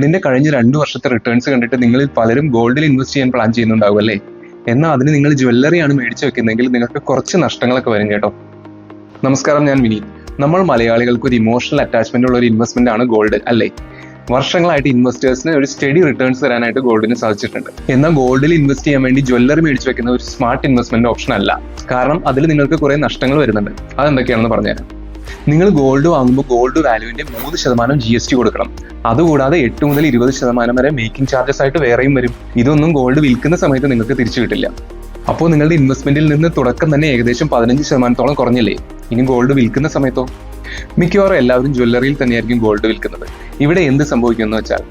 ഗോൾഡിന്റെ കഴിഞ്ഞ രണ്ട് വർഷത്തെ റിട്ടേൺസ് കണ്ടിട്ട് നിങ്ങളിൽ പലരും ഗോൾഡിൽ ഇൻവെസ്റ്റ് ചെയ്യാൻ പ്ലാൻ ചെയ്യുന്നുണ്ടാവും അല്ലേ? എന്നാൽ അതിന് നിങ്ങൾ ജ്വല്ലറിയാണ് മേടിച്ചു വെക്കുന്നതെങ്കിൽ നിങ്ങൾക്ക് കുറച്ച് നഷ്ടങ്ങളൊക്കെ വരും കേട്ടോ. നമസ്കാരം ഞാൻ വിനീത്. നമ്മൾ മലയാളികൾക്ക് ഒരു ഇമോഷണൽ അറ്റാച്ച്മെന്റ് ഉള്ള ഒരു ഇൻവെസ്റ്റ്മെന്റ് ആണ് ഗോൾഡ് അല്ലേ? വർഷങ്ങളായിട്ട് ഇൻവെസ്റ്റേഴ്സിന് ഒരു സ്റ്റഡി റിട്ടേൺസ് തരാനായിട്ട് ഗോൾഡിന് സാധിച്ചിട്ടുണ്ട്. എന്നാൽ ഗോൾഡിൽ ഇൻവെസ്റ്റ് ചെയ്യാൻ വേണ്ടി ജ്വല്ലറി മേടിച്ചു വെക്കുന്ന ഒരു സ്മാർട്ട് ഇൻവെസ്റ്റ്മെന്റ് ഓപ്ഷൻ അല്ല. കാരണം അതിൽ നിങ്ങൾക്ക് കുറെ നഷ്ടങ്ങൾ വരുന്നുണ്ട്. അതെന്തൊക്കെയാണെന്ന് പറഞ്ഞുതരാം. നിങ്ങൾ ഗോൾഡ് വാങ്ങുമ്പോൾ ഗോൾഡ് വാല്യൂവിന്റെ മൂന്ന് ശതമാനം ജി എസ് ടി കൊടുക്കണം. അതുകൂടാതെ എട്ട് മുതൽ ഇരുപത് ശതമാനം വരെ മേക്കിംഗ് ചാർജസ് ആയിട്ട് വേറെയും വരും. ഇതൊന്നും ഗോൾഡ് വിൽക്കുന്ന സമയത്ത് നിങ്ങൾക്ക് തിരിച്ചു കിട്ടില്ല. അപ്പോൾ നിങ്ങളുടെ ഇൻവെസ്റ്റ്മെന്റിൽ നിന്ന് തുടക്കം തന്നെ ഏകദേശം പതിനഞ്ച് ശതമാനത്തോളം കുറഞ്ഞില്ലേ? ഇനി ഗോൾഡ് വിൽക്കുന്ന സമയത്തോ? മിക്കവാറും എല്ലാവരും ജ്വല്ലറിയിൽ തന്നെയായിരിക്കും ഗോൾഡ് വിൽക്കുന്നത്. ഇവിടെ എന്ത് സംഭവിക്കുമെന്ന് വെച്ചാൽ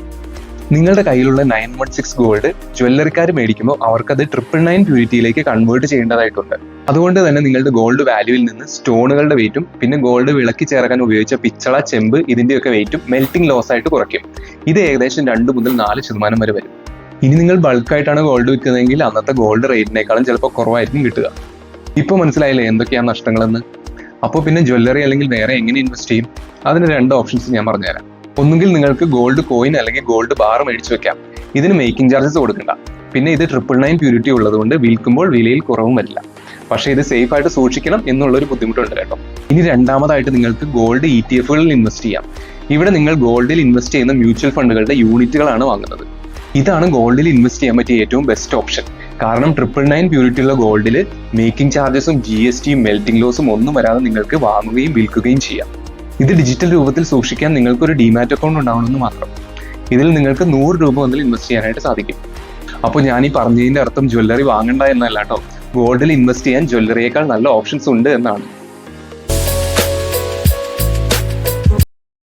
നിങ്ങളുടെ കയ്യിലുള്ള നയൻ വൺ സിക്സ് ഗോൾഡ് ജ്വല്ലറിക്കാർ മേടിക്കുമ്പോൾ അവർക്കത് ട്രിപ്പിൾ നയൻ പ്യൂരിറ്റിയിലേക്ക് കൺവേർട്ട് ചെയ്യേണ്ടതായിട്ടുണ്ട്. അതുകൊണ്ട് തന്നെ നിങ്ങളുടെ ഗോൾഡ് വാല്യൂവിൽ നിന്ന് സ്റ്റോണുകളുടെ വെയിറ്റും പിന്നെ ഗോൾഡ് വിളക്കി ചേർക്കാൻ ഉപയോഗിച്ച പിച്ചള ചെമ്പ് ഇതിന്റെയൊക്കെ വെയിറ്റും മെൽറ്റിംഗ് ലോസ് ആയിട്ട് കുറയ്ക്കും. ഇത് ഏകദേശം രണ്ട് മുതൽ നാല് ശതമാനം വരെ വരും. ഇനി നിങ്ങൾ ബൾക്കായിട്ടാണ് ഗോൾഡ് വിൽക്കുന്നതെങ്കിൽ അന്നത്തെ ഗോൾഡ് റേറ്റിനേക്കാളും ചിലപ്പോൾ കുറവായിരിക്കും കിട്ടുക. ഇപ്പോൾ മനസ്സിലായില്ലേ എന്തൊക്കെയാണ് നഷ്ടങ്ങളെന്ന്? അപ്പോൾ പിന്നെ ജ്വല്ലറി അല്ലെങ്കിൽ വേറെ എങ്ങനെ ഇൻവെസ്റ്റ് ചെയ്യും? അതിന് രണ്ട് ഓപ്ഷൻസ് ഞാൻ പറഞ്ഞുതരാം. ഒന്നുകിൽ നിങ്ങൾക്ക് ഗോൾഡ് കോയിൻ അല്ലെങ്കിൽ ഗോൾഡ് ബാർ മേടിച്ചു വെക്കാം. ഇതിന് മേക്കിംഗ് ചാർജസ് കൊടുക്കണ്ട. പിന്നെ ഇത് ട്രിപ്പിൾ നയൻ പ്യൂരിറ്റി ഉള്ളതുകൊണ്ട് വിൽക്കുമ്പോൾ വിലയിൽ കുറവും വരില്ല. പക്ഷേ ഇത് സേഫ് ആയിട്ട് സൂക്ഷിക്കണം എന്നുള്ളൊരു ബുദ്ധിമുട്ടുണ്ട് കേട്ടോ. ഇനി രണ്ടാമതായിട്ട് നിങ്ങൾക്ക് ഗോൾഡ് ഇ ടി എഫുകളിൽ ഇൻവെസ്റ്റ് ചെയ്യാം. ഇവിടെ നിങ്ങൾ ഗോൾഡിൽ ഇൻവെസ്റ്റ് ചെയ്യുന്ന മ്യൂച്വൽ ഫണ്ടുകളുടെ യൂണിറ്റുകളാണ് വാങ്ങുന്നത്. ഇതാണ് ഗോൾഡിൽ ഇൻവെസ്റ്റ് ചെയ്യാൻ പറ്റിയ ഏറ്റവും ബെസ്റ്റ് ഓപ്ഷൻ കാരണം ട്രിപ്പിൾ നയൻ പ്യൂരിറ്റി ഉള്ള ഗോൾഡിൽ മേക്കിംഗ് ചാർജസും ജി എസ് ടിയും മെൽറ്റിംഗ് ലോസും ഒന്നും വരാതെ നിങ്ങൾക്ക് വാങ്ങുകയും വിൽക്കുകയും ചെയ്യാം. ഇത് ഡിജിറ്റൽ രൂപത്തിൽ സൂക്ഷിക്കാൻ നിങ്ങൾക്ക് ഒരു ഡിമാറ്റ് അക്കൗണ്ട് ഉണ്ടാവണമെന്ന് മാത്രം. ഇതിൽ നിങ്ങൾക്ക് നൂറ് രൂപ മുതൽ ഇൻവെസ്റ്റ് ചെയ്യാനായിട്ട് സാധിക്കും. അപ്പോൾ ഞാൻ ഈ പറഞ്ഞതിന്റെ അർത്ഥം ജ്വല്ലറി വാങ്ങണ്ട എന്നല്ല കേട്ടോ. ഗോൾഡിൽ ഇൻവെസ്റ്റ് ചെയ്യാൻ ജ്വല്ലറിയേക്കാൾ നല്ല ഓപ്ഷൻസ് ഉണ്ട് എന്നാണ്.